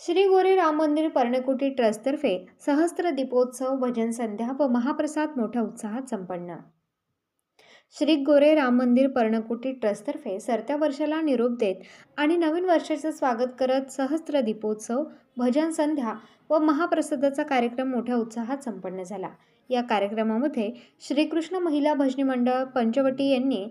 श्री गोरे राम मंदिर पर्णकुटी ट्रस्टतर्फे सहस्त्र दीपोत्सव भजन संध्या व महाप्रसाद मोठ्या उत्साहात संपन्न. श्री गोरे राम मंदिर पर्णकुटी ट्रस्टतर्फे सरत्या वर्षाला निरोप देत आणि नवीन वर्षाचं स्वागत करत सहस्त्र दीपोत्सव भजन संध्या व महाप्रसादाचा कार्यक्रम मोठ्या उत्साहात संपन्न झाला. या कार्यक्रमामध्ये श्रीकृष्ण महिला भजनी मंडळ पंचवटी यांनी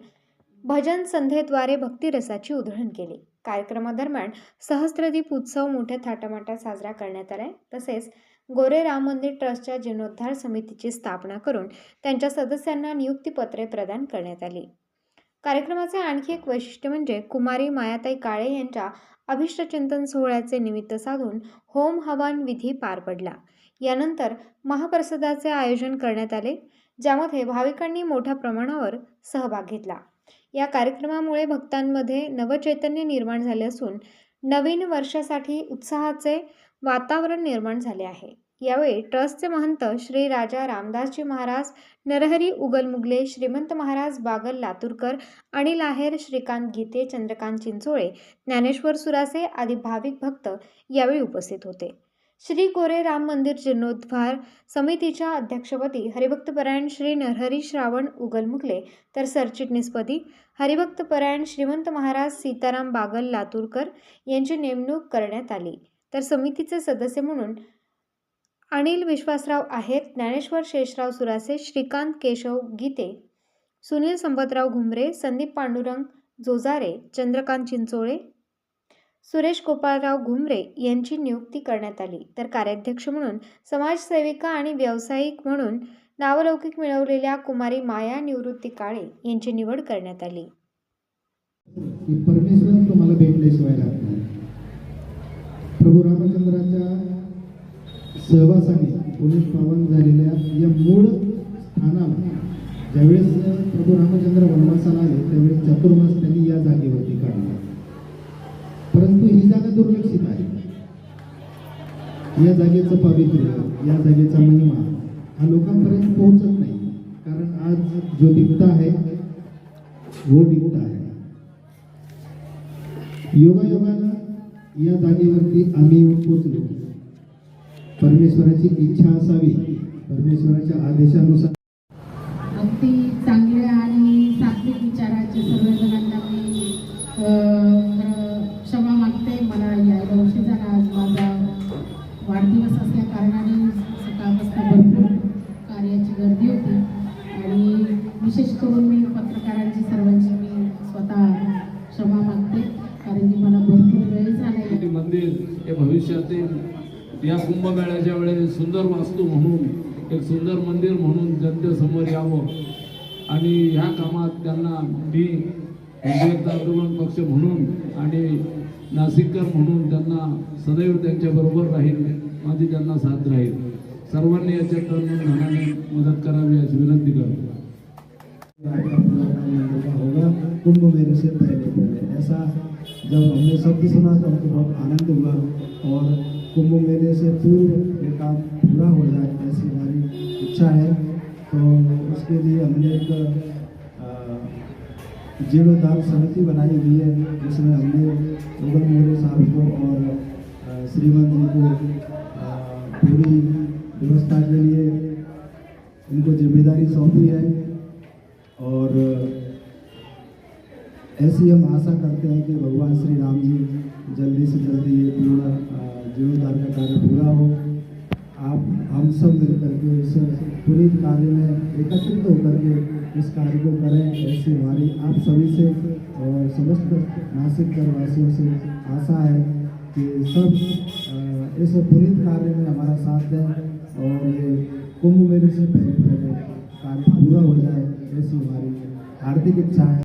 भजन संध्येद्वारे भक्तिरसाची उधळण केली. कार्यक्रमादरम्यान सहस्त्रदीप उत्सव मोठ्या थाटामाटात साजरा करण्यात आलाय. तसेच गोरे राम मंदिर ट्रस्टच्या जीर्णोद्धार समितीची स्थापना करून त्यांच्या सदस्यांना नियुक्तीपत्रे प्रदान करण्यात आली. कार्यक्रमाचे आणखी एक वैशिष्ट्य म्हणजे कुमारी मायाताई काळे यांच्या अभिष्टचिंतन सोहळ्याचे निमित्त साधून होम हवन विधी पार पडला. यानंतर महाप्रसादाचे आयोजन करण्यात आले ज्यामध्ये भाविकांनी मोठ्या प्रमाणावर सहभाग घेतला. या कार्यक्रमामुळे भक्तांमध्ये नवचैतन्य निर्माण झाले असून नवीन वर्षासाठी उत्साहाचे वातावरण निर्माण झाले आहे. यावेळी ट्रस्टचे महंत श्री राजा रामदासजी महाराज नरहरी उगलमुगले श्रीमंत महाराज बागल लातूरकर आणि लाहेर श्रीकांत गीते चंद्रकांत चिंचोळे ज्ञानेश्वर सुरासे आदी भाविक भक्त यावेळी उपस्थित होते. श्री गोरे राम मंदिर जीर्णोद्धार समितीच्या अध्यक्षपदी हरिभक्तपरायण श्री नरहरी श्रावण उगलमुखले तर सरचिटणीसपदी हरिभक्तपरायण श्रीमंत महाराज सीताराम बागल लातूरकर यांची नेमणूक करण्यात आली. तर समितीचे सदस्य म्हणून अनिल विश्वासराव आहेत ज्ञानेश्वर शेषराव सुरासे श्रीकांत केशव गीते सुनील संपतराव घुमरे संदीप पांडुरंग जोजारे चंद्रकांत चिंचोळे सुरेश गोपाळराव घुमरे यांची नियुक्ती करण्यात आली. तर कार्याध्यक्ष म्हणून समाजसेविका आणि व्यावसायिक म्हणून नावलौकिक मिळवलेल्या कुमारी माया निवृत्ती काळे यांची निवड करण्यात आली. परमेश्वर तुम्हाला भेटल्याशिवाय राहत नाही. प्रभू रामचंद्राच्या सहवासाने पुणे पावन झालेल्या या मूळ स्थानाला ज्यावेळेस प्रभू रामचंद्र वनवासाला आले त्यावेळेस चतुर्मास त्यांनी या जागेवरती काढला. या जागेचं पावित्र्य या जागेचा महिमा हा लोकांपर्यंत पोहोचत नाही. कारण आज जो दिखता आहे वो दिखता आहे. योगायोगानं या जागेवरती आम्ही येऊन पोचलो परमेश्वराची इच्छा असावी. परमेश्वराच्या आदेशानुसार मी पत्रकारांची सर्वांची मी स्वतः क्षमा मागते कारण की मला भरपूर वेळ झाला मंदिर हे भविष्यातील या कुंभमेळ्याच्या वेळेस सुंदर वास्तू म्हणून एक सुंदर मंदिर म्हणून जनतेसमोर यावं. आणि ह्या कामात त्यांना मी विवेक आंदोलन पक्ष म्हणून आणि नाशिककर म्हणून त्यांना सदैव त्यांच्याबरोबर राहील माझी त्यांना साथ राहील. सर्वांनी याच्या तन धनाने मदत करावी अशी विनंती करतो. होगा कुंभ मेले से पहले पहले ऐसा जब हमने शब्द सुना तो हमको बहुत आनंद हुआ और कुंभ मेले से पूर्व ये काम पूरा हो जाए, ऐसी हमारी इच्छा है तो उसके लिए हमने एक जीर्णोद्धार समिति बनाई हुई है, जिसमें हमने मुगल मोरे साहब को और श्रीमंत जी को पूरी व्यवस्था के लिए उनको ज़िम्मेदारी सौंपी है और ऐसी हम आशा करते हैं कि भगवान श्री राम जी जल्दी से जल्दी ये पूरा जीर्णोद्धार का कार्य पूरा हो। आप, हम सब मिल करके इस पुनीत कार्य में एकत्रित होकर के इस कार्य को करें, ऐसी हमारी आप सभी से और समस्त नासिक वासियों से आशा है कि सब इस पुनीत कार्य में हमारा साथ दें और ये कुंभ मेले से पहले पहले कार्य पूरा हो जाए। ऐसी हमारी हार्दिक इच्छा है